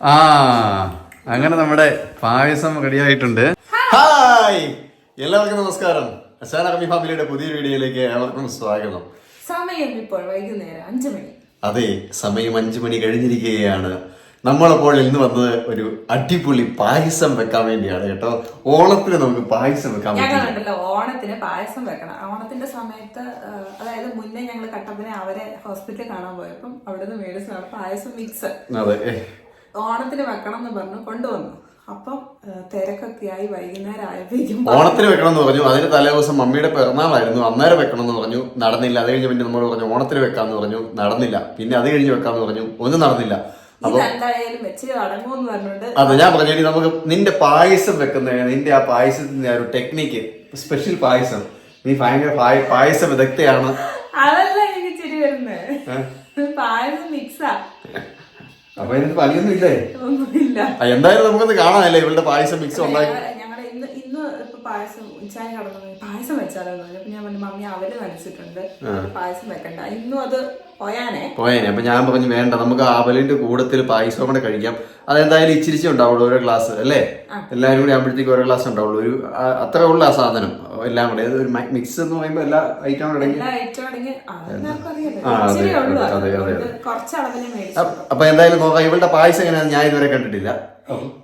ആ അങ്ങനെ നമ്മുടെ പായസം റെഡിയായിട്ടുണ്ട്. ഹായ്! എല്ലാവർക്കും നമസ്കാരം. അസാൻ അറബി ഫാമിലിയുടെ പുതിയ വീഡിയോയിലേക്ക് എല്ലാവർക്കും സ്വാഗതം. സമയം ഇപ്പോൾ വൈകുന്നേരം അഞ്ചു മണി. അതെ സമയം അഞ്ചു മണി കഴിഞ്ഞിരിക്കുകയാണ്. നമ്മളപ്പോൾ ഇന്ന് വന്നത് ഒരു അടിപൊളി പായസം വെക്കാൻ വേണ്ടിയാണ് കേട്ടോ. ഓണത്തിന് നമുക്ക് പായസം വെക്കാൻ ഓണത്തിന് പായസം വെക്കണം. ഓണത്തിന്റെ സമയത്ത് അതായത് മുന്നേ ഞങ്ങൾ കട്ടപ്പനെ അവരെ ഹോസ്പിറ്റലിൽ കാണാൻ പോയപ്പം അവിടുന്ന് മേടിച്ചതാണ് പായസം മിക്സ്. അതെ. ഓണത്തിന് വെക്കണം എന്ന് പറഞ്ഞു കൊണ്ടുവന്നു. അപ്പം തിരക്കൊക്കെ ആയി വൈകുന്നേരം ആയപ്പോഴേക്കും ഓണത്തിന് വെക്കണം എന്ന് പറഞ്ഞു. അതിന് തലേ ദിവസം മമ്മിയുടെ പിറന്നാളായിരുന്നു. അന്നേരം വെക്കണം എന്ന് പറഞ്ഞു. നടന്നില്ല. അത് കഴിഞ്ഞ് പിന്നെ നമ്മൾ പറഞ്ഞു ഓണത്തിന് വെക്കാന്ന് പറഞ്ഞു. നടന്നില്ല. പിന്നെ അത് കഴിഞ്ഞ് വെക്കാന്ന് പറഞ്ഞു. ഒന്നും നടന്നില്ല. അതെ ഞാൻ പറഞ്ഞു ഇനി നമുക്ക് നിന്റെ പായസം വെക്കുന്ന നിന്റെ ആ പായസത്തിന്റെ ആ ഒരു ടെക്നിക്ക് സ്പെഷ്യൽ പായസം. നീ ഭയങ്കര പായസം പായസ വിദഗ്ധയാണ്. അതല്ല എനിക്ക് ചിരി വരുന്നത് പായസം മിക്സാ അപ്പൊ ഇതിന് പണിയൊന്നും ഇല്ലേ? എന്തായാലും നമുക്കൊന്ന് കാണാനല്ലേ ഇവളുടെ പായസം മിക്സ് ഉണ്ടാക്കി ഞങ്ങളുടെ ഇന്ന് ഇന്ന് ഇപ്പൊ പായസം ഉച്ചായ കടന്നു പായസം വെച്ചാലോ എന്ന് പറഞ്ഞു. അപ്പൊ ഞാൻ പറഞ്ഞു മമ്മി അവർ നനച്ചിട്ടുണ്ട്. പായസം വെക്കണ്ട. ഇന്നും അത് പോയാനെ. പോയേനെ. അപ്പൊ ഞാൻ പറഞ്ഞു വേണ്ട നമുക്ക് ആവലിന്റെ കൂടത്തിൽ പായസം കൂടെ കഴിക്കാം. അതെന്തായാലും ഇച്ചിരിച്ചു ഉണ്ടാവുള്ളൂ ഓരോ ഗ്ലാസ് അല്ലേ? എല്ലാവരും കൂടി ആകുമ്പോഴത്തേക്ക് ഓരോ ഗ്ലാസ് ഉണ്ടാവുള്ളൂ. ഒരു അത്ര ഉള്ള ആ സാധനം. എല്ലാം കൂടെ. ഒരു മിക്സ് എന്ന് പറയുമ്പോൾ എല്ലാ ഐറ്റം അടങ്ങി അതെ, അതെ, അപ്പൊ എന്തായാലും നോക്കാം. ഇവളുടെ പായസം എങ്ങനെയാണ് ഞാൻ ഇതുവരെ കണ്ടിട്ടില്ല.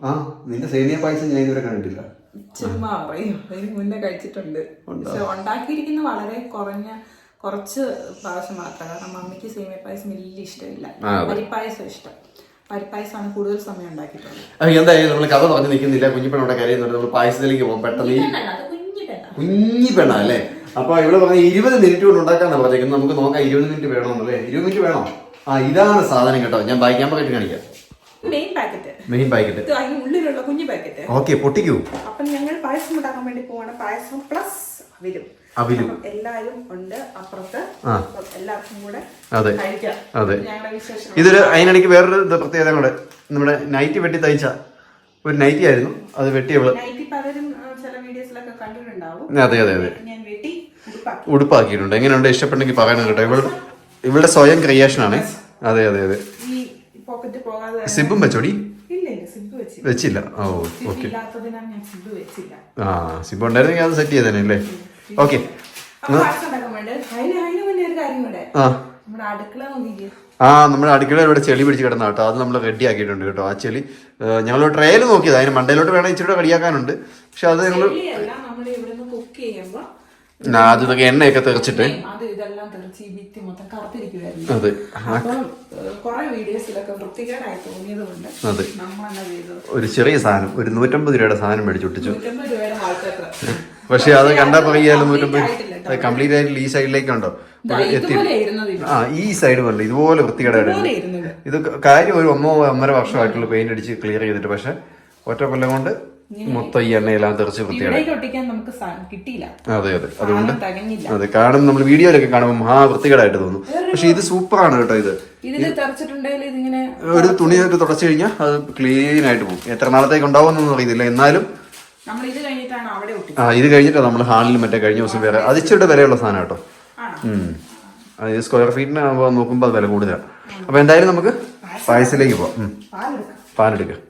ആ നിന്റെ സേമിയ പായസം ഞാൻ ഇതുവരെ കണ്ടിട്ടില്ല. ചുമ്മാ പറയും. അതിന് മുന്നേ കഴിച്ചിട്ടുണ്ട്. പക്ഷെ ഉണ്ടാക്കിയിരിക്കുന്ന വളരെ കുറഞ്ഞ കുറച്ച് പ്രാവശ്യം മാത്രമേ കാരണം മമ്മിക്ക് സേമിയ പായസം വലിയ ഇഷ്ടമില്ല. പരിപ്പായസം ഇഷ്ടം. പരിപ്പായസമാണ് കൂടുതൽ സമയം ഉണ്ടാക്കിയിട്ടുള്ളത്. എന്തായാലും നമ്മൾ കഥ പറഞ്ഞു നിൽക്കുന്നില്ല. കുഞ്ഞിപ്പണോടെ കരയുന്നുണ്ട്. നമ്മൾ പായസത്തിലേക്ക് പോകും. പെട്ടെന്ന് കുഞ്ഞു പെണ്ണ അല്ലേ? അപ്പൊ ഇവിടെ പറഞ്ഞ ഇരുപത് മിനിറ്റ് കൊണ്ട് ഉണ്ടാക്കാന്നാ പറഞ്ഞേക്കുന്നത്. നമുക്ക് നോക്കാം ഇരുപത് മിനിറ്റ് വേണമെന്നല്ലേ ഇരുപത് മിനിറ്റ് വേണോ? ആ ഇതാണ് സാധനം കേട്ടോ. ഞാൻ ബാക്കി ക്യാമറ കാണിക്കാം. Main packet main packet. ഇത് കുഞ്ഞു പാക്കറ്റ്. ഓക്കെ പൊട്ടിക്കൂ. അപ്പം ഞങ്ങൾ പായസം ഉണ്ടാക്കാൻ വേണ്ടി പോവാണ്. പായസം പ്ലസ് അവിലും. അവിലും. എല്ലാരും ഉണ്ട് അപ്പുറത്ത്. എല്ലാവർക്കും കൂടെ അതെ. അതെ. ഇതൊരു അതിനിടയ്ക്ക് വേറൊരു പ്രത്യേകത കൂടെ. നമ്മുടെ നൈറ്റി വെട്ടി തയ്ച്ച ഒരു നൈറ്റി ആയിരുന്നു. അത് വെട്ടി അവൾ അതെ അതെ അതെ. ഉടുപ്പാക്കിയിട്ടുണ്ട്. എങ്ങനെയുണ്ട്? ഇഷ്ടപ്പെട്ടെങ്കിൽ പറയണം കേട്ടോ. ഇവൾ ഇവളുടെ സ്വയം ക്രിയേഷൻ ആണ്. അതെ അതെ അതെ. സിബും വെച്ചോടി വെച്ചില്ല. ഓ ഓക്കെ. ആ സിബ് ഉണ്ടായിരുന്നെങ്കിൽ അത് സെറ്റ് ചെയ്തേനെ അല്ലേ? ഓക്കെ. ആ. നമ്മുടെ അടുക്കള ഇവിടെ ചെളി പിടിച്ച് കിടന്ന കേട്ടോ. അത് നമ്മൾ റെഡി ആക്കിയിട്ടുണ്ട് കേട്ടോ ആ ചെളി. ഞങ്ങൾ ട്രയൽ നോക്കിയത്. അതിന് മണ്ടയിലോട്ട് വേണം ഇച്ചിരി റെഡിയാക്കാനുണ്ട് പക്ഷെ അത് ഞങ്ങൾ ആദ്യത്തൊക്കെ എണ്ണയൊക്കെ തെറിച്ചിട്ട്. അത്. അപ്പം കുറെ വീഡിയോസിലൊക്കെ വൃത്തികേടായി തോന്നിയത് കൊണ്ട് അതെ. നമ്മൾ എന്നാ ഒരു ചെറിയ സാധനം ഒരു നൂറ്റമ്പത് രൂപയുടെ സാധനം മേടിച്ചൊട്ടിച്ചു നൂറ്റമ്പത് രൂപയുടെ വാൾപേപ്പർ പക്ഷെ അത് കണ്ടാ പറയാലും നൂറ്റമ്പത് കംപ്ലീറ്റ് ആയിട്ട് ഈ സൈഡിലേക്കുണ്ടോ? എത്തി. ആ ഈ സൈഡ് വല്ല ഇതുപോലെ വൃത്തികേടായിട്ട് ഇത് കാര്യം ഒരു ഒന്നോ ഒന്നര വർഷമായിട്ടുള്ള പെയിന്റ് അടിച്ച് ക്ലിയർ ചെയ്തിട്ട് പക്ഷെ ഒറ്റ കൊല്ലം കൊണ്ട് മൊത്തം ഈ എണ്ണയെല്ലാം തെറിച്ച് വൃത്തികേടായി. കിട്ടിയില്ല. അതെ അതെ. അതുകൊണ്ട് അതെ കാണും നമ്മൾ വീഡിയോയിലൊക്കെ കാണുമ്പോൾ മഹാ വൃത്തികേടായിട്ട് തോന്നും. പക്ഷെ ഇത് സൂപ്പറാണ് കേട്ടോ ഇത്. ഒരു തുണി തുടച്ചു കഴിഞ്ഞാൽ അത് ക്ലീൻ ആയിട്ട് പോകും. എത്ര നാളത്തേക്ക് ഉണ്ടാവുമെന്നൊന്നും അറിയത്തില്ല. എന്നാലും ആ ഇത് കഴിഞ്ഞിട്ടാണ് നമ്മൾ ഹാളിൽ മറ്റേ കഴിഞ്ഞ ദിവസം വേറെ അത് ഇച്ചിരി വിലയുള്ള സാധനം കേട്ടോ. അത് സ്ക്വയർ ഫീറ്റിന് നോക്കുമ്പോൾ അത് വില കൂടുതലാണ് അപ്പൊ എന്തായാലും നമുക്ക് പായസിലേക്ക് പോവാം. പാലെടുക്കാം.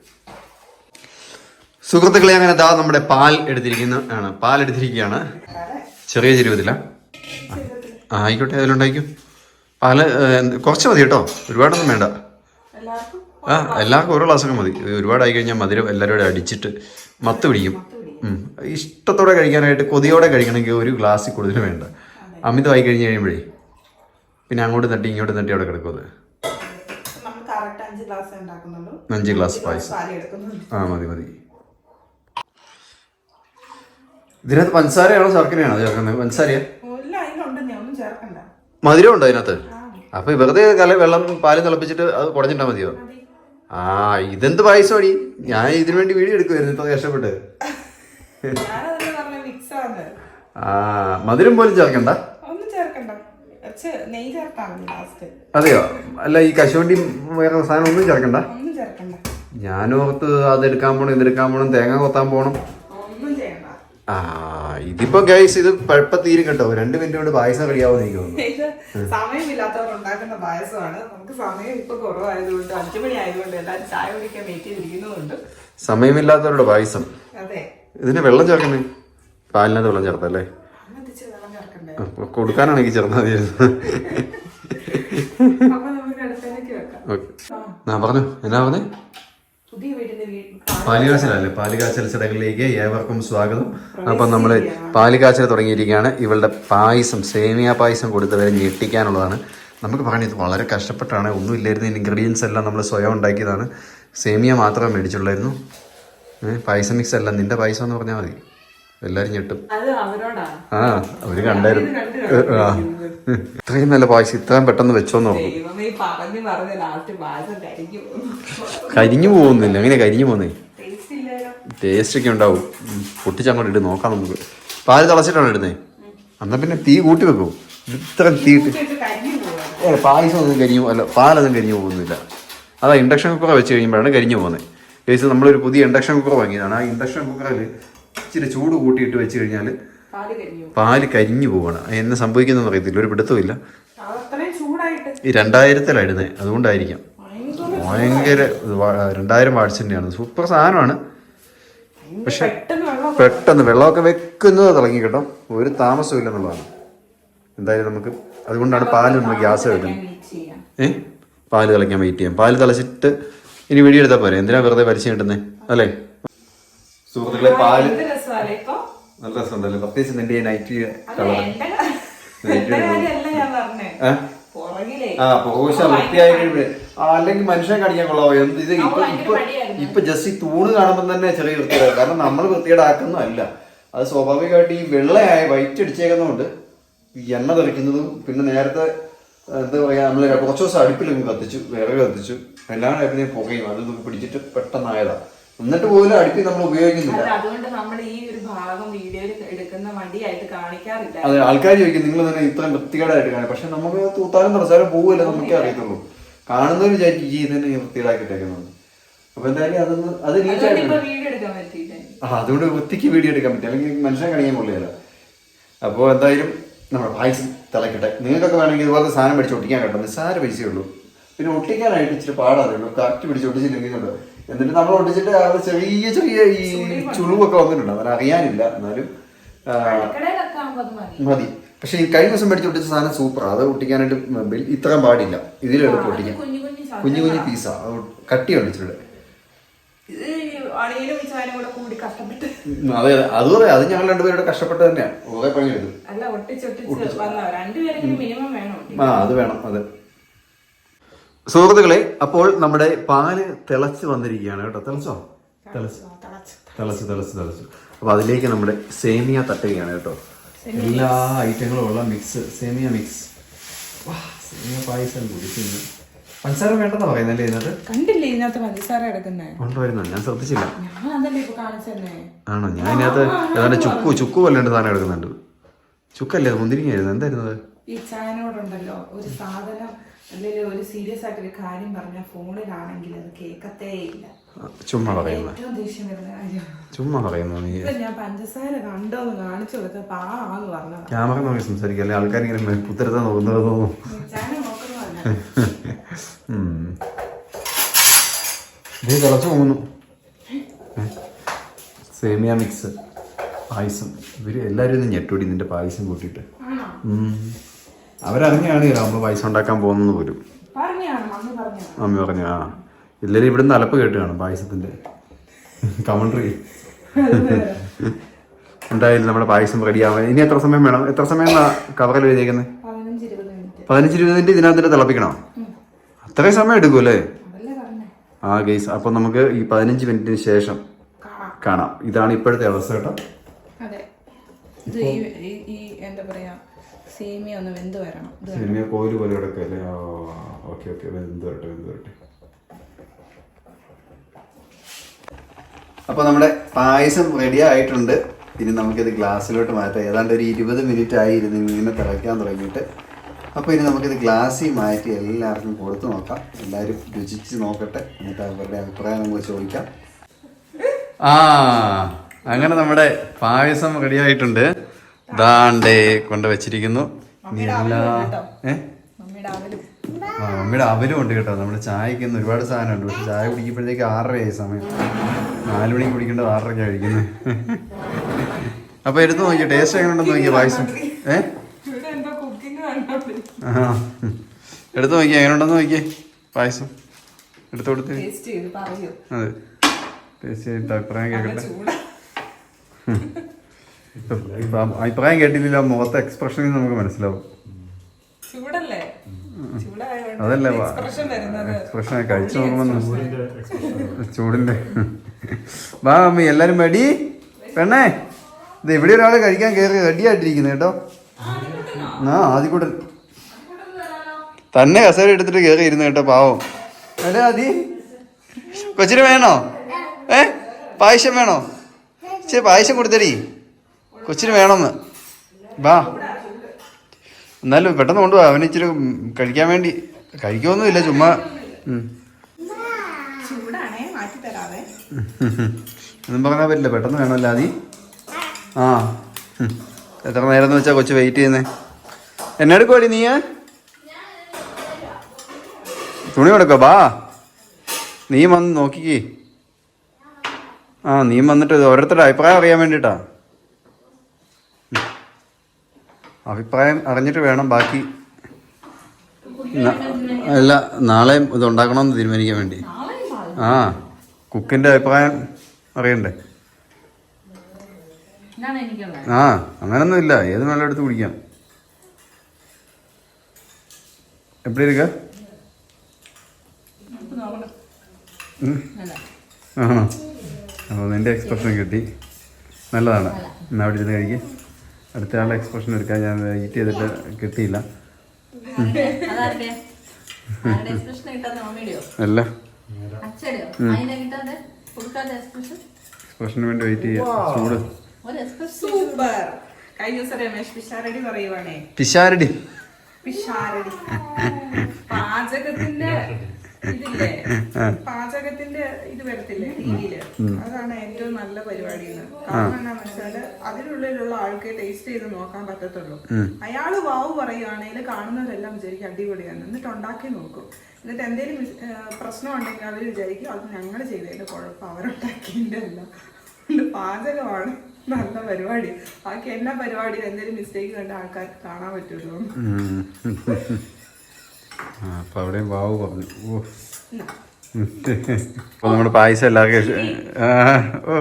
സുഹൃത്തുക്കളെ അങ്ങനെ ദാ നമ്മുടെ പാൽ എടുത്തിരിക്കുന്ന. ആണ് പാൽ എടുത്തിരിക്കുകയാണ്. ചെറിയ ചെരുവത്തില്ല ആ ആയിക്കോട്ടെ അതിലുണ്ടായിരിക്കും പാൽ കുറച്ച് മതി കേട്ടോ. ഒരുപാടൊന്നും വേണ്ട. ആ എല്ലാവർക്കും ഓരോ ഗ്ലാസ്സൊക്കെ മതി. ഒരുപാടായി കഴിഞ്ഞാൽ മധുരം എല്ലാവരും കൂടെ അടിച്ചിട്ട് മത്ത് പിടിക്കും. ഇഷ്ടത്തോടെ കഴിക്കാനായിട്ട് കൊതിയോടെ കഴിക്കണമെങ്കിൽ ഒരു ഗ്ലാസ്സിൽ കൂടുതൽ വേണ്ട. അമിതമായി കഴിഞ്ഞ് കഴിയുമ്പോഴേ പിന്നെ അങ്ങോട്ട് തട്ടി ഇങ്ങോട്ട് തട്ടി അവിടെ കിടക്കും അത്. അഞ്ച് ഗ്ലാസ് പായസം. ആ മതി മതി. ഇതിനകത്ത് പഞ്ചസാരയാണോ ശർക്കരയാണോ ചേർക്കുന്നത് പഞ്ചസാരയാ? മധുരം ഉണ്ടോ അതിനകത്ത് അപ്പൊ വെറുതെ കല വെള്ളം പാൽ തിളപ്പിച്ചിട്ട് അത് കുടഞ്ഞിട്ടാ മതിയോ? ആ ഇതെന്ത് പായസമാടി? ഞാൻ ഇതിനു വേണ്ടി വീഡിയോ എടുക്കുമായിരുന്നു ഇപ്പൊ കഷ്ടപ്പെട്ട്. ആ മധുരം പോലും ചേർക്കണ്ട? അതെയോ? അല്ല ഈ കശുവണ്ടി വേറെ സാധനം ഒന്നും ചേർക്കണ്ട. ഞാനോർത്ത് അതെടുക്കാൻ പോണം ഇതെടുക്കാൻ പോണം തേങ്ങ കൊത്താൻ പോണം. ആ ഇതിപ്പോ ഗൈസ് ഇത് പഴപ്പ തീരും കേട്ടോ. രണ്ട് മിനിറ്റ് കൊണ്ട് പായസം കഴിയാവുന്ന എനിക്ക് തോന്നുന്നു. ഇത് സമയമില്ലാത്തവർ ഉണ്ടാക്കുന്ന പായസമാണ്. നമുക്ക് സമയം ഇപ്പൊ കുറവായതുകൊണ്ട് അഞ്ചു മണി ആയതുകൊണ്ട് എല്ലാവരും ചായ കുടിക്കാൻ വെയിറ്റ് ചെയ്തിരിക്കുന്നുണ്ട് സമയമില്ലാത്തവരുടെ പായസം. അതെ. ഇതിന് വെള്ളം ചേർക്കുന്നേ? പാലിനകത്ത് വെള്ളം ചേർത്തല്ലേ കൊടുക്കാനാണെങ്കിൽ ചേർന്നാൽ മതിയായിരുന്നു ആ പറഞ്ഞു? എന്നാ പറഞ്ഞേ? പാലുകാച്ചലല്ലേ? പാലുകാച്ചൽ ചടങ്ങിലേക്ക് ഏവർക്കും സ്വാഗതം. അപ്പം നമ്മൾ പാലുകാച്ചൽ തുടങ്ങിയിരിക്കുകയാണ്. ഇവളുടെ പായസം സേമിയ പായസം കൊടുത്തവരെ ഞെട്ടിക്കാനുള്ളതാണ്. നമുക്ക് പറഞ്ഞു ഇത് വളരെ കഷ്ടപ്പെട്ടാണ്. ഒന്നും ഇല്ലായിരുന്നു ഇൻഗ്രീഡിയൻസ് എല്ലാം നമ്മൾ സ്വയം ഉണ്ടാക്കിയതാണ്. സേമിയ മാത്രമേ മേടിച്ചുള്ളായിരുന്നു. പായസം മിക്സ് അല്ല. നിന്റെ പായസം എന്ന് പറഞ്ഞാൽ മതി. എല്ലാവരും ഞെട്ടും. ആ അവർ കണ്ടായിരുന്നു ഇത്രയും നല്ല പായസം ഇത്രയും പെട്ടെന്ന് വെച്ചോന്ന് കരിഞ്ഞു പോകുന്നില്ല. എങ്ങനെ കരിഞ്ഞു പോകുന്നേ? ടേസ്റ്റ് ഒക്കെ ഉണ്ടാവും. പൊട്ടിച്ചങ്ങോട്ട് ഇട്ട് നോക്കാം നമുക്ക്. പാൽ തിളച്ചിട്ടാണ് ഇടുന്നേ? എന്നാ പിന്നെ തീ കൂട്ടി വെക്കും. ഇത്ര തീ ഇട്ട്. കരിഞ്ഞു പോവാണ് ഏ പായസം ഒന്നും കരിഞ്ഞു അല്ല പാലൊന്നും കരിഞ്ഞു പോകുന്നില്ല. അതാ ഇൻഡക്ഷൻ കുക്കർ വെച്ച് കഴിയുമ്പോഴാണ് കരിഞ്ഞു പോകുന്നത് കേസ് നമ്മളൊരു പുതിയ ഇൻഡക്ഷൻ കുക്കർ വാങ്ങിയതാണ്. ആ ഇൻഡക്ഷൻ കുക്കറിൽ ഇച്ചിരി ചൂട് കൂട്ടിയിട്ട് വെച്ച് കഴിഞ്ഞാൽ പാൽ കരിഞ്ഞു. പോവാണ്. എന്നെ സംഭവിക്കുന്നതെന്ന് അറിയത്തില്ല. ഒരു പിടുത്തമില്ല ഈ രണ്ടായിരത്തിലായിരുന്നേ അതുകൊണ്ടായിരിക്കാം. ഭയങ്കര രണ്ടായിരം വാട്സിന്റെയാണ് സൂപ്പർ സാധനമാണ്. പക്ഷെ പെട്ടെന്ന് വെള്ളം പെട്ടെന്ന് വെള്ളമൊക്കെ വെക്കുന്നത് തുടങ്ങി കേട്ടോ ഒരു താമസവും ഇല്ലെന്നുള്ളതാണ് എന്തായാലും നമുക്ക് അതുകൊണ്ടാണ് പാൽ നമ്മൾ ഗ്യാസ് വെക്കുന്നത് ഏ? പാൽ തിളയ്ക്കാൻ വെയിറ്റ് ചെയ്യാം. പാൽ തിളച്ചിട്ട് ഇനി വെടിയെടുത്താൽ പോരെ? എന്തിനാ വെറുതെ പരിചയം കിട്ടുന്നത് അല്ലേ? സുഹൃത്തുക്കളെ പാൽ നല്ല രസമുണ്ടല്ലോ. പ്രത്യേകിച്ച് നിന്റെ നൈറ്റ് കളർ. വൃത്തിയായി അല്ലെങ്കിൽ മനുഷ്യനെ കടിക്കാൻ കൊള്ളാവോ? എന്ത് ഇത്? ഇപ്പൊ ഇപ്പൊ ഇപ്പൊ ജസ്റ്റ് ഈ തൂണ് കാണുമ്പോൾ തന്നെ ചെറിയ വൃത്തിയാണ് കാരണം നമ്മൾ വൃത്തിയുടെ അല്ല. അത് സ്വാഭാവികമായിട്ട് ഈ വെള്ളയായ വൈറ്റ് അടിച്ചേക്കുന്നതുകൊണ്ട് ഈ എണ്ണ തെറിക്കുന്നതും പിന്നെ നേരത്തെ എന്താ പറയാ നമ്മൾ കുറച്ച് ദിവസം അടുപ്പിലും കത്തിച്ചു വിറക് കത്തിച്ചു. എല്ലാം ആയപ്പോഴേ പുകയും. അത് പിടിച്ചിട്ട് പെട്ടെന്നായതാ. എന്നിട്ട് പോലും അടുപ്പി നമ്മൾ ഉപയോഗിക്കുന്നില്ല. അതുകൊണ്ട് നമ്മൾ ഈ ഒരു ഭാഗം വീഡിയോയിൽ എടുക്കുന്ന വണ്ടിയായിട്ട് കാണിക്കാറില്ല. അതെ ആൾക്കാർ ചോദിക്കും നിങ്ങൾ തന്നെ ഇത്രയും വൃത്തികേടായിട്ട് കാണും. പക്ഷെ നമുക്ക് തൂത്താലും തുടച്ചാലും പോവില്ല നമുക്കേ അറിയത്തുള്ളൂ. കാണുന്നവർ വിചാരിക്കും ഈ തന്നെ വൃത്തികേടാക്കിട്ടേക്കുന്നത് അപ്പൊ എന്തായാലും അതൊന്ന് അത് അതുകൊണ്ട് നീറ്റായിട്ട് ആ അതുകൊണ്ട് വൃത്തിക്ക് വീഡിയോ എടുക്കാൻ പറ്റും അല്ലെങ്കിൽ മനുഷ്യൻ കാണിക്കാൻ കൊള്ളിയല്ല അപ്പോൾ എന്തായാലും നമ്മുടെ പായസം തിളക്കട്ടെ. നിങ്ങൾക്കൊക്കെ വേണമെങ്കിൽ ഇതുപോലത്തെ സാധനം പിടിച്ച് ഒട്ടിക്കാൻ കേട്ടോ. നിസ്സാര പൈസയേ ഉള്ളൂ. പിന്നെ ഒട്ടിക്കാനായിട്ട് ഇച്ചിരി പാടാതെ ഉള്ളൂ കറക്റ്റ് പിടിച്ച് ഒട്ടിച്ചില്ലെങ്കിൽ കണ്ടോ എന്നിട്ട് നമ്മൾ ഒട്ടിച്ചിട്ട് അത് ചെറിയ ചെറിയ ഈ ചുളിവൊക്കെ വന്നിട്ടുണ്ട്. അവർ അറിയാനില്ല. എന്നാലും മതി. പക്ഷെ ഈ കഴിഞ്ഞ ദിവസം മേടിച്ച് ഒട്ടിച്ച സാധനം സൂപ്പറാണ് അത് ഒട്ടിക്കാനായിട്ട് ഇത്രയും പാടില്ല. ഇതിലെളുപ്പം ഒട്ടിക്കാം കുഞ്ഞു കുഞ്ഞു പീസാ. അത് കട്ടി ഉം, അതെ അതെ. അതും അതെ. ഞങ്ങൾ രണ്ടുപേരുടെ കഷ്ടപ്പെട്ട് തന്നെയാണ് കുറെ പണിയെടുത്തു ആ അത് വേണം. അതെ. സുഹൃത്തുക്കളെ അപ്പോൾ നമ്മുടെ പാൽ തിളച്ച് വന്നിരിക്കുകയാണ് കേട്ടോ. തിളച്ചോ? തിളച്ച്. തിളച്ച് തിളച്ച്. തിളച്ച് തിളച്ചു അപ്പൊ അതിലേക്ക് നമ്മുടെ സേമിയ തട്ടുകയാണ് കേട്ടോ. എല്ലാ ഐറ്റങ്ങളും ഉള്ള മിക്സ് സേമിയ മിക്സ് സേമിയ പായസം കുടിക്കുന്നു പഞ്ചസാര വേണ്ടെന്നാ പറയുന്നല്ലേ ഇതിനകത്ത്? കണ്ടില്ലേ ഇതിനകത്ത് പഞ്ചസാര കൊണ്ടുവരുന്നോ ഞാൻ ശ്രദ്ധിച്ചില്ല. ആണോ? ഞാൻ ഇതിനകത്ത് ഏതാണ്ട് ചുക്കു ചുക്കു വല്ലാണ്ട് സാധനം എടുക്കുന്നുണ്ട് ചുക്കല്ലേ മുന്തിരിങ്ങായിരുന്നു എന്തായിരുന്നു ഈ ചായനോടുണ്ടല്ലോ ഒരു സാധനം. അല്ലെങ്കിൽ ഒരു സീരിയസ് ആയിട്ട് ഒരു കാര്യം പറഞ്ഞാൽ ഫോണിലാണെങ്കിൽ അത് കേൾക്കത്തേ ഇല്ല. ചുമ്മാ പറയുന്നു. ഏറ്റവും ദേഷ്യം വരുന്ന കാര്യം. ചുമ്മാ പറയുന്നു നീ. ഇപ്പൊ ഞാൻ പഞ്ചസാര കണ്ടോന്ന് കാണിച്ചു കൊടുത്തപ്പോ ആ ആന്ന് പറഞ്ഞു ക്യാമറ നോക്കി സംസാരിക്കല്ലേ ആൾക്കാർ ഇങ്ങനെ പുത്തരത്താ നോക്കുന്നത്? തോന്നും ദേ തിളച്ചു പോകുന്നു? സേമിയ മിക്സ്. പായസം. ഇവർ എല്ലാരും ഇന്ന് ഞെട്ടൂടി നിന്റെ പായസം കൂട്ടിയിട്ട്. അവരറിഞ്ഞാണ് നമ്മൾ പൈസ ഉണ്ടാക്കാൻ പോകുന്നത് പോലും. അമ്മ മമ്മി പറഞ്ഞു ആ. ഇല്ലെങ്കിൽ ഇവിടുന്ന് അലപ്പ് കേട്ട് കാണും പായസത്തിന്റെ കമൻട്രി ഉണ്ടായില്ല നമ്മുടെ പായസം റെഡിയാവാൻ ഇനി എത്ര സമയം വേണം? എത്ര സമയം കവറിൽ എഴുതിയേക്കുന്നത് പതിനഞ്ച് ഇരുപത് മിനിറ്റ് പതിനഞ്ച് ഇരുപത് മിനിറ്റ് ഇതിനകത്തിട്ട് തിളപ്പിക്കണോ? അത്രയും സമയം എടുക്കുമല്ലേ ആ ഗെയ്സ് അപ്പൊ നമുക്ക് ഈ പതിനഞ്ച് മിനിറ്റിന് ശേഷം കാണാം. ഇതാണ് ഇപ്പോഴത്തെ അവസ്ഥ കേട്ടോ. അതെ. ഈ എന്താ പറയാ സേമിയ ഒന്ന് വെന്ത് വരണം. ഇത് സിനിമ കോൽ പോലെ കിടക്കല്ലേ? ഓക്കെ ഓക്കെ വെന്ത് വരട്ടെ വെന്ത് വരട്ടെ. അപ്പോൾ നമ്മുടെ പായസം റെഡി ആയിട്ടുണ്ട്. ഇനി നമുക്കിത് ഗ്ലാസ്സിലോട്ട് മാറ്റാം. ഏതാണ്ട് ഒരു ഇരുപത് മിനിറ്റ് ആയി ഇരുന്ന് ഇങ്ങനെ തിളയ്ക്കാൻ തുടങ്ങിയിട്ട്. അപ്പോൾ ഇനി നമുക്കിത് ഗ്ലാസ്സിൽ മാറ്റി എല്ലാവർക്കും കൊടുത്തു നോക്കാം. എല്ലാവരും രുചിച്ച് നോക്കട്ടെ. എന്നിട്ട് അവരുടെ അഭിപ്രായം നമുക്ക് ചോദിക്കാം. ആ അങ്ങനെ നമ്മുടെ പായസം റെഡി ആയിട്ടുണ്ട്. ദാണ്ടേ കൊണ്ട് വെച്ചിരിക്കുന്നു ഇനി എല്ലാ മമ്മിയുടെ അവലും. ആ, മമ്മിയുടെ അവലും ഉണ്ട് കേട്ടോ. നമ്മുടെ ചായക്ക് ഇന്ന് ഒരുപാട് സാധനമുണ്ട്. പക്ഷെ ചായ കുടിക്കുമ്പോഴത്തേക്ക് ആറരയായി സമയം. നാല് മണിക്ക് കുടിക്കേണ്ടത് ആറരയ്ക്ക് കഴിക്കുന്നത് അപ്പൊ എടുത്ത് നോക്കിയോ? ടേസ്റ്റ് എങ്ങനെ ഉണ്ടെന്ന് നോക്കിയ പായസം? ഏ? എടുത്ത് നോക്കിയോ? എങ്ങനെ ഉണ്ടെന്ന് നോക്കിയേ? പായസം എടുത്തു കൊടുത്ത്. അതെ. ടേസ്റ്റ് ചെയ്തിട്ട് അഭിപ്രായം കേൾക്കട്ടെ അഭിപ്രായം കേട്ടില്ല മുഖത്തെ എക്സ്പ്രഷനിൽ നമുക്ക് മനസ്സിലാവും. ചൂടല്ലേ? അതല്ലേ എക്സ്പ്രഷൻ വരുന്നത്. എക്സ്പ്രഷൻ കഴിച്ചു നോക്കുമ്പോൾ ചൂടിന്റെ വാ അമ്മ എല്ലാരും മടി പെണ്ണേ ഇത് ഇവിടെ ഒരാൾ കഴിക്കാൻ കയറി റെഡിയായിട്ടിരിക്കുന്നു കേട്ടോ. ആ ആദ്യക്കൂട്ടൻ തന്നെ കസേര എടുത്തിട്ട് കയറി ഇരുന്നു കേട്ടോ പാവം. അല്ലേ ആദി കൊച്ചിന് വേണോ? ഏ പായസം വേണോ? ചേ പായസം കൊടുത്തടി. കൊച്ചിന് വേണമെന്ന്. വാ എന്നാലും പെട്ടെന്ന് കൊണ്ടുപോവാ അവന് ഇച്ചിരി കഴിക്കാൻ വേണ്ടി. കഴിക്കുമൊന്നുമില്ല ചുമ്മാ. ഒന്നും പറഞ്ഞാൽ പറ്റില്ല. പെട്ടെന്ന് വേണമല്ലോ ആദ്യം ആ. എത്ര നേരം എന്ന് വെച്ചാൽ കൊച്ചു വെയിറ്റ് ചെയ്യുന്നേ? എന്നെ എടുക്കുവാടി നീ തുണി കൊടുക്ക ബാ. നീ വന്ന് നോക്കിക്കേ. ആ നീ വന്നിട്ട് ഓരോരുത്തരുടെ അഭിപ്രായം അറിയാൻ വേണ്ടിട്ടാ. അഭിപ്രായം അറിഞ്ഞിട്ട് വേണം ബാക്കി അല്ല നാളെയും ഇത് ഉണ്ടാക്കണമെന്ന് തീരുമാനിക്കാൻ വേണ്ടി. ആ കുക്കിന്റെ അഭിപ്രായം അറിയണ്ടേ? ആ അങ്ങനൊന്നും ഇല്ല. ഏത് വെള്ളം എടുത്ത് കുടിക്കാം? എപ്പടി ഇരിക്ക. ആണോ? അപ്പോൾ നിന്റെ എക്സ്പ്രഷൻ കിട്ടി. നല്ലതാണ്. എന്നാ അവിടെ ഇരുന്ന് കഴിക്കുക അടുത്ത ആളുടെ എക്സ്പ്രഷൻ എടുക്കാൻ ഞാൻ വെയിറ്റ് ചെയ്തിട്ട് കിട്ടിയില്ല. അല്ല. എക്സ്പ്രഷന് വേണ്ടി വെയിറ്റ് ചെയ്യാം. ചൂട്. സൂപ്പർ കഴിഞ്ഞ ദിവസം രമേശ് പിഷാരടി പറയുവാണേ. പിഷാരടി. പാചകത്തിന്റെ ഇതില്ലേ പാചകത്തിന്റെ ഇത് വരത്തില്ലേ ടിവിയിൽ? അതാണ് ഏറ്റവും നല്ല പരിപാടി കാരണം എന്താണെന്ന് വെച്ചാൽ അതിനുള്ളിലുള്ള ആൾക്ക് ടേസ്റ്റ് ചെയ്ത് നോക്കാൻ പറ്റത്തുള്ളൂ. അയാൾ വാവ് പറയുകയാണെങ്കിൽ കാണുന്നവരെല്ലാം വിചാരിക്കും അടിപൊളിയാണ് എന്നിട്ട് ഉണ്ടാക്കി നോക്കും. എന്നിട്ട് എന്തെങ്കിലും പ്രശ്നം ഉണ്ടെങ്കിൽ അവർ വിചാരിക്കും അത് ഞങ്ങൾ ചെയ്തതിന്റെ കുഴപ്പം അവരുണ്ടാക്കിയതിന്റെ അല്ല പാചകമാണ്. നല്ല പരിപാടി. ബാക്കി എല്ലാ പരിപാടിയും എന്തെങ്കിലും മിസ്റ്റേക്ക് കണ്ട ആൾക്കാർക്ക് കാണാൻ ഉം. ആ അപ്പം അവിടെയും വാവ് പറഞ്ഞു. ഓ. അപ്പോൾ നമ്മുടെ പായസം എല്ലാവർക്കും ആ, ഓ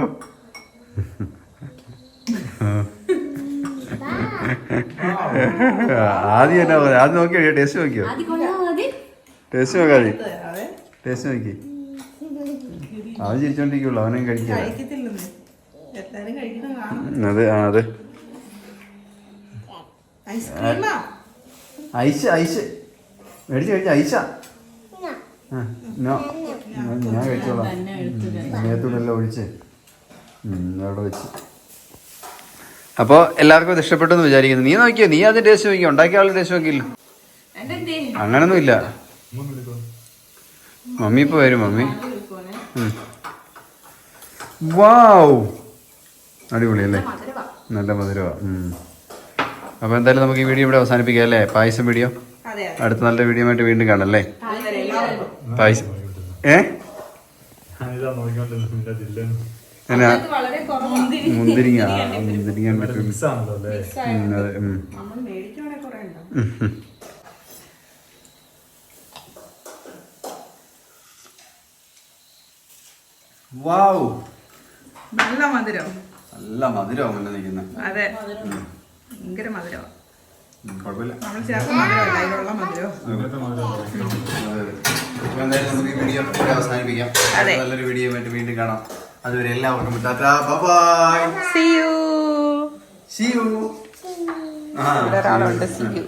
ആദ്യം എന്നാ പറയാ? ആദ്യം നോക്കിയോ? ടേസ്റ്റ് നോക്കിയോ? ടേസ്റ്റ് നോക്കാതി. ടേസ്റ്റ് നോക്കി അവൻ ചിരിച്ചോണ്ടിരിക്കുള്ളൂ അവനും കഴിക്കാം അതെ ആ അതെ. ഐസ്ക്രീമാ ഐസ് ഐസ്. മേടിച്ച് കഴിച്ച അയച്ച ആ, നോ. ഞാൻ കഴിച്ചോളാം. മേത്തൂടെല്ലാം ഒഴിച്ച്. അവിടെ വെച്ച്. അപ്പോൾ എല്ലാവർക്കും ഇത് ഇഷ്ടപ്പെട്ടു എന്ന് വിചാരിക്കുന്നു. നീ നോക്കിയോ? നീ അതിന്റെ ടേസ്റ്റ് നോക്കിയോ? ഉണ്ടാക്കിയ ആളുടെ ടേസ്റ്റ് നോക്കിയില്ലോ. അങ്ങനൊന്നും ഇല്ല മമ്മി ഇപ്പൊ വരും മമ്മി. വാവ്. അടിപൊളിയല്ലേ മധുരവാ. നല്ല മധുരമാ ഉം. അപ്പോൾ എന്തായാലും നമുക്ക് ഈ വീഡിയോ ഇവിടെ അവസാനിപ്പിക്കാം അല്ലേ? പായസം വീഡിയോ. അടുത്ത നല്ല വീഡിയോ ആയിട്ട് വീണ്ടും കാണല്ലേ പായസം ഏ? മുന്തിരിങ്ങ മുന്തിരിങ്ങ വാവ്. നല്ല മധുരം. നല്ല മധുരമാണ് നിൽക്കുന്നത് അതെ. ഭയങ്കര മധുരം കുഴപ്പമില്ല. നമ്മൾ ചേർത്ത മധുരമല്ല അതിലുള്ള മധുരം? എന്തായാലും നമുക്ക് ഈ വീഡിയോ ഇവിടെ അവസാനിപ്പിക്കാം. അതെ. നല്ലൊരു വീഡിയോ ആയിട്ട് വീണ്ടും കാണാം. അതുവരെ എല്ലാവർക്കും tata bye See you. See you ആ ഇവിടെ ഒരാളുണ്ട് സി you.